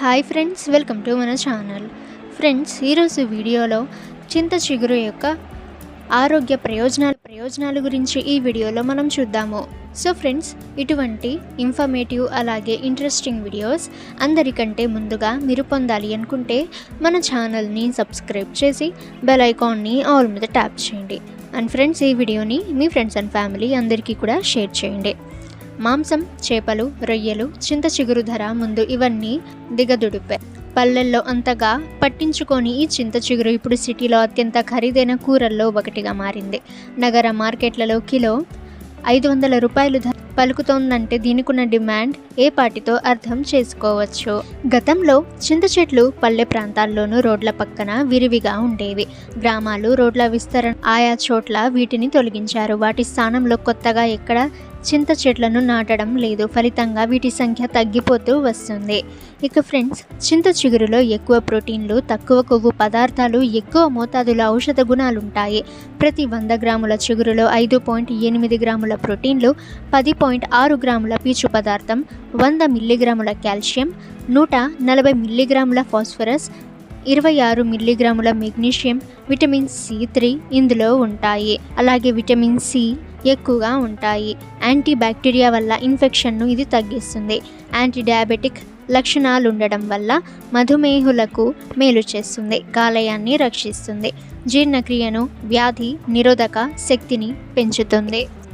Hi friends welcome to మన channel friends ఈరోజు వీడియోలో చింత చిగురు యొక్క ఆరోగ్య ప్రయోజనాలు ప్రయోజనాల గురించి ఈ వీడియోలో మనం చూద్దాము. సో ఫ్రెండ్స్ ఇటువంటి ఇన్ఫర్మేటివ్ అలాగే ఇంట్రెస్టింగ్ వీడియోస్ అందరికంటే ముందుగా మీరు పొందాలి అనుకుంటే మన ఛానల్ని సబ్స్క్రైబ్ చేసి బెల్ ఐకాన్ని ఆల్ మీద ట్యాప్ చేయండి. అండ్ ఫ్రెండ్స్ ఈ వీడియోని మీ ఫ్రెండ్స్ అండ్ ఫ్యామిలీ అందరికీ కూడా షేర్ చేయండి. మాంసం చేపలు రొయ్యలు చింత చిగురు ధర ముందు ఇవన్నీ దిగదుడిపే. పల్లెల్లో అంతగా పట్టించుకొని ఈ చింత చిగురు ఇప్పుడు సిటీలో అత్యంత ఖరీదైన కూరల్లో ఒకటిగా మారింది. నగర మార్కెట్లలో కిలో ఐదు వందల రూపాయలు ధర పలుకుతోందంటే దీనికున్న డిమాండ్ ఏ పాటితో అర్థం చేసుకోవచ్చు. గతంలో చింత చెట్లు పల్లె ప్రాంతాల్లోనూ రోడ్ల పక్కన విరివిగా ఉండేవి. గ్రామాలు రోడ్ల విస్తరణ ఆయా చోట్ల వీటిని తొలగించారు. వాటి స్థానంలో కొత్తగా ఎక్కడ చింత చెట్లను నాటడం లేదు. ఫలితంగా వీటి సంఖ్య తగ్గిపోతూ వస్తుంది. ఇక ఫ్రెండ్స్ చింత చిగురులో ఎక్కువ ప్రోటీన్లు తక్కువ కొవ్వు పదార్థాలు ఎక్కువ మోతాదులో ఔషధ గుణాలు ఉంటాయి ప్రతి వంద గ్రాముల చిగురులో ఐదు పాయింట్ ఎనిమిది గ్రాముల ప్రోటీన్లు పది పాయింట్ పాయింట్ ఆరు గ్రాముల పీచు పదార్థం వంద మిల్లీగ్రాముల కాల్షియం నూట నలభై మిల్లీగ్రాముల ఫాస్ఫరస్ ఇరవై ఆరు మిల్లీగ్రాముల మెగ్నీషియం విటమిన్ సి త్రీ ఇందులో ఉంటాయి. అలాగే విటమిన్ సి ఎక్కువగా ఉంటాయి. యాంటీ బ్యాక్టీరియా వల్ల ఇన్ఫెక్షన్ను ఇది తగ్గిస్తుంది. యాంటీ డయాబెటిక్ లక్షణాలు ఉండడం వల్ల మధుమేహులకు మేలు చేస్తుంది కాలేయాన్ని రక్షిస్తుంది. జీర్ణక్రియను వ్యాధి నిరోధక శక్తిని పెంచుతుంది.